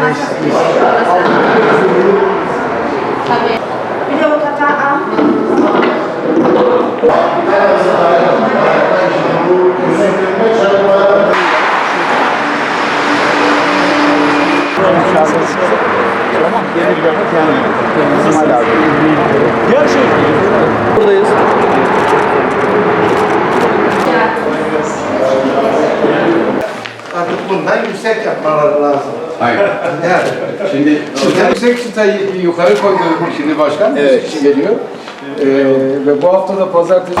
Video tata ah. Buradayız. Yüksek yapmaları lazım. Hayır. Yani Şimdi şimdi yüksek çıtayı yukarı koyduk şimdi başkan. Evet. Kişi geliyor. Ee, ve bu hafta da pazartesi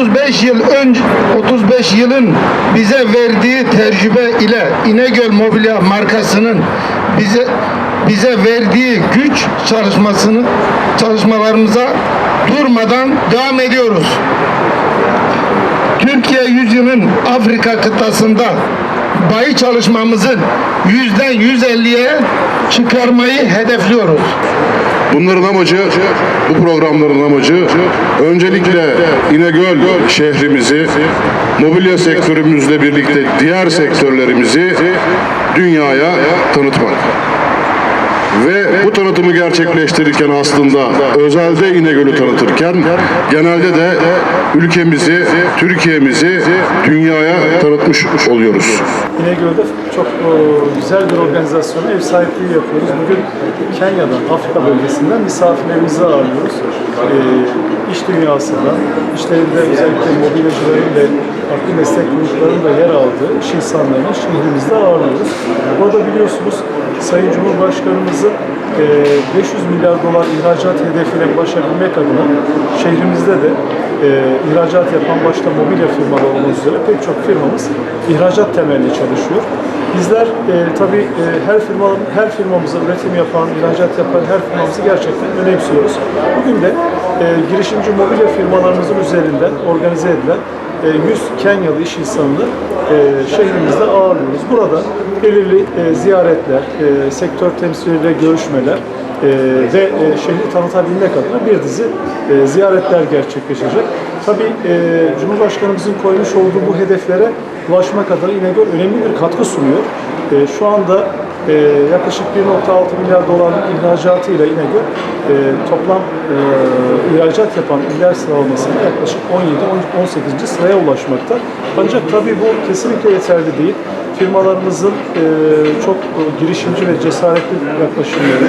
35 yıl önce 35 yılın bize verdiği tecrübe ile İnegöl Mobilya markasının bize bize verdiği güç çalışmasını çalışmalarımıza durmadan devam ediyoruz. Türkiye yüzyılın Afrika kıtasında bayi çalışmamızın yüzden 150'ye çıkarmayı hedefliyoruz. Bunların amacı, bu programların amacı öncelikle İnegöl şehrimizi, mobilya sektörümüzle birlikte diğer sektörlerimizi dünyaya tanıtmak. Ve bu tanıtımı gerçekleştirirken aslında özelde İnegöl'ü tanıtırken genelde de ülkemizi, Türkiye'mizi dünyaya tanıtmış oluyoruz. İnegöl'de çok e, güzel bir organizasyona ev sahipliği yapıyoruz. Bugün Kenya'dan, Afrika bölgesinden misafirlerimizi ağırlıyoruz. E, iş dünyasından, işlerinde özellikle mobilyacıların ve farklı meslek gruplarının da yer aldığı iş insanlarını şehrimizde ağırlıyoruz. Burada biliyorsunuz Sayın Cumhurbaşkanımızın e, 500 milyar dolar ihracat hedefine ulaşabilmek adına şehrimizde de e, ihracat yapan başta mobilya firmaları olmak üzere pek çok firmamız ihracat temelli çalışıyor. Bizler e, tabii e, her firma her firmamıza üretim yapan, ihracat yapan her firmamızı gerçekten önemsiyoruz. Bugün de e, girişimci mobilya firmalarımızın üzerinden organize edilen e, 100 Kenyalı iş insanını e, şehrimizde ağırlıyoruz. Burada belirli e, ziyaretler, e, sektör temsilcileriyle görüşmeler e, ve e, şehri tanıtabilmek adına bir dizi e, ziyaretler gerçekleşecek. Tabii e, Cumhurbaşkanımızın koymuş olduğu bu hedeflere ulaşmak adına İnegöl önemli bir katkı sunuyor. E, şu anda e, yaklaşık 1.6 milyar dolarlık ihracatıyla İnegöl e, toplam e, ihracat yapan iller sıralamasında yaklaşık 17-18. sıraya ulaşmakta. Ancak tabii bu kesinlikle yeterli değil. Firmalarımızın e, çok e, girişimci ve cesaretli yaklaşımları,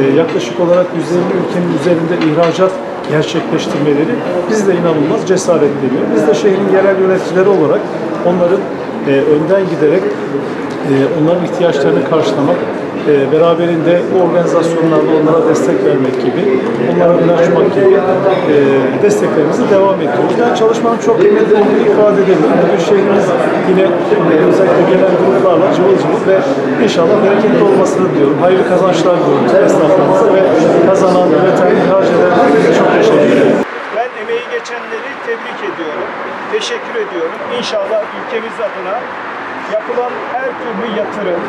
e, yaklaşık olarak 150 ülkenin üzerinde ihracat gerçekleştirmeleri bizi de inanılmaz cesaretleniyor. Biz de şehrin yerel yöneticileri olarak onların e, önden giderek onların ihtiyaçlarını karşılamak, e, beraberinde bu organizasyonlarda onlara destek vermek gibi, onlara ön açmak gibi e, desteklerimizi devam ediyoruz. Yani çalışmanın çok kıymetli olduğunu ifade edelim. Bugün şehrimiz yine e, özellikle gelen gruplarla cıvıl cıvıl ve inşallah bereketli olmasını diliyorum. Hayırlı kazançlar diliyorum tüm esnaflarımıza ve kazanan, üreten, ihraç eden çok teşekkür ederim. Ben emeği geçenleri tebrik ediyorum. Teşekkür ediyorum. İnşallah ülkemiz adına yapılan her türlü yatırım,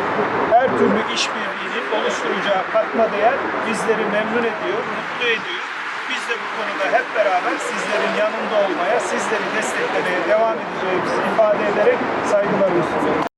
her türlü işbirliğinin oluşturacağı katma değer bizleri memnun ediyor, mutlu ediyor. Biz de bu konuda hep beraber sizlerin yanında olmaya, sizleri desteklemeye devam edeceğimizi ifade ederek saygılarımı sunuyorum.